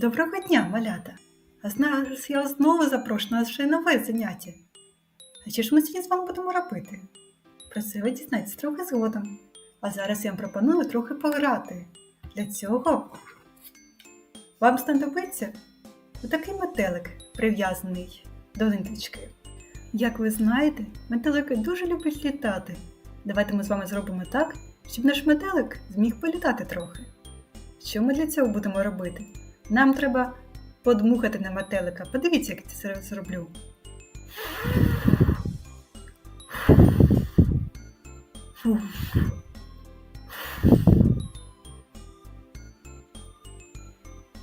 Доброго дня, малята! А зараз я знову запрошую на наше нове заняття. А що ж ми сьогодні з вами будемо робити? Про це ви дізнаєтесь трохи згодом. А зараз я вам пропоную трохи пограти. Для цього вам знадобиться отакий метелик, прив'язаний до ниточки. Як ви знаєте, метелики дуже люблять літати. Давайте ми з вами зробимо так, щоб наш метелик зміг політати трохи. Що ми для цього будемо робити? Нам треба подмухати на метелика. Подивіться, як це зроблю. Фу.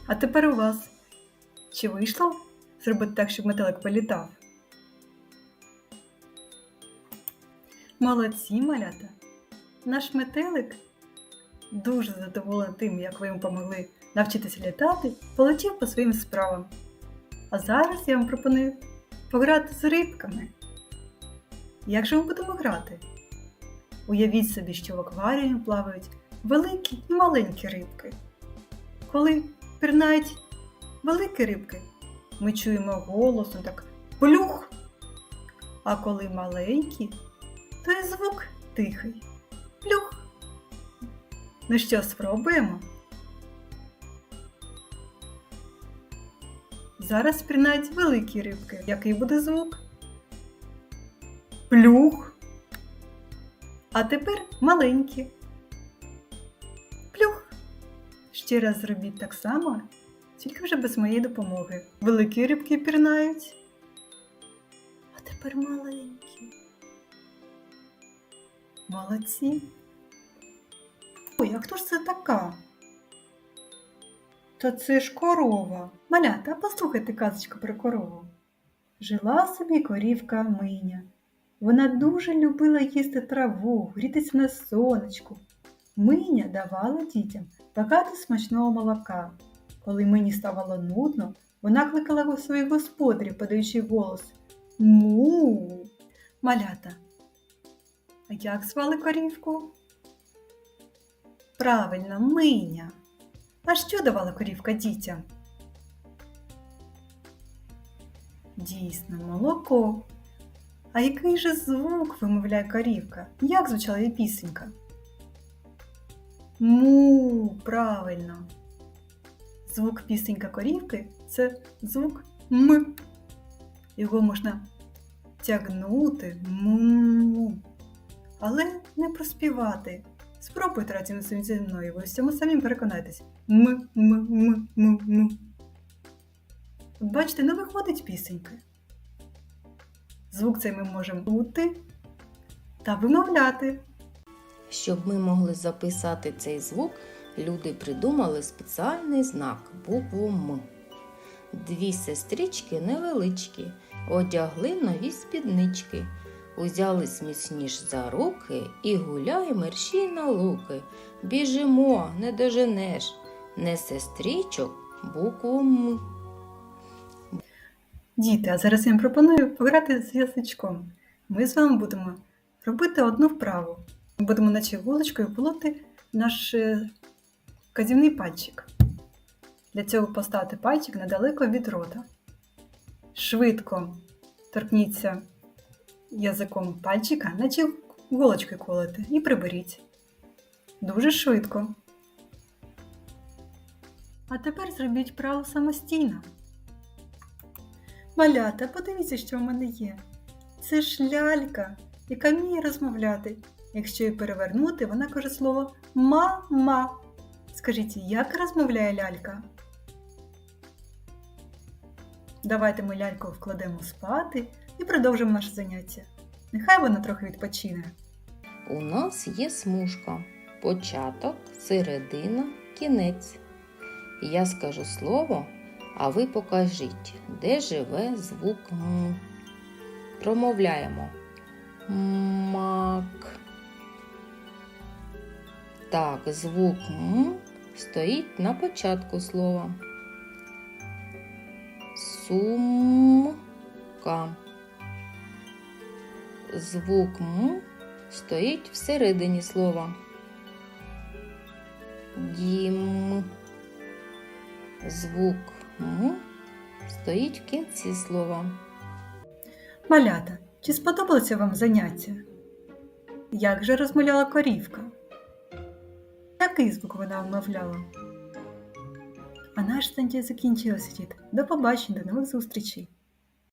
А тепер у вас. Чи вийшло зробити так, щоб метелик політав? Молодці, малята! Наш метелик дуже задоволений тим, як ви йому помогли навчитися літати, полетів по своїм справам. А зараз я вам пропоную пограти з рибками. Як же ми будемо грати? Уявіть собі, що в акваріумі плавають великі і маленькі рибки. Коли пірнають великі рибки, ми чуємо голосно так плюх. А коли маленькі, то і звук тихий. Плюх. Ну що, спробуємо? Зараз пірнають великі рибки. Який буде звук? Плюх. А тепер маленькі. Плюх. Ще раз зробіть так само, тільки вже без моєї допомоги. Великі рибки пірнають. А тепер маленькі. Молодці. Ой, а хто ж це така? Та це ж корова. Малята, послухайте казочку про корову. Жила собі корівка Миня. Вона дуже любила їсти траву, грітися на сонечку. Миня давала дітям багато смачного молока. Коли мені ставало нудно, вона кликала своїх господарів, подаючи голос Му. Малята. А як звали корівку? Правильно, Миня. А що давала корівка дітям? Дійсно, молоко. А який же звук вимовляє корівка? Як звучала її пісенька? Му, правильно. Звук пісенька корівки це звук М. Його можна тягнути му. Але не проспівати. Спробуйте разом зі мною, в цьому самі переконайтесь. М, м, м, м, м. Бачите, не виходить пісенька. Звук цей ми можемо бути та вимовляти. Щоб ми могли записати цей звук, люди придумали спеціальний знак букву М. Дві сестрички невеличкі, одягли нові спіднички, узялись міцніш за руки і гуляй мерщій на луки. Біжимо, не доженеш, не сестричок, букву. Діти, а зараз я вам пропоную пограти з язичком. Ми з вами будемо робити одну вправу. Ми будемо наче вуличкою полоти наш е, вказівний пальчик. Для цього поставити пальчик недалеко від рота. Швидко торкніться язиком пальчика, наче голочкою колоти, і приберіть. Дуже швидко. А тепер зробіть вправу самостійно. Малята, подивіться, що в мене є. Це ж лялька, яка вміє розмовляти. Якщо її перевернути, вона каже слово мама. Скажіть, як розмовляє лялька? Давайте ми ляльку вкладемо спати і продовжимо наше заняття. Нехай вона трохи відпочине. У нас є смужка. Початок, середина, кінець. Я скажу слово, а ви покажіть, де живе звук М. Промовляємо. Мак. Так, звук М стоїть на початку слова. Сумка. Звук М стоїть всередині слова. Дім. Звук М стоїть в кінці слова. Малята, чи сподобалося вам заняття? Як же розмовляла корівка? Який звук вона вмовляла? А наш заняття закінчилося, діти. До побачення, до нових зустрічей!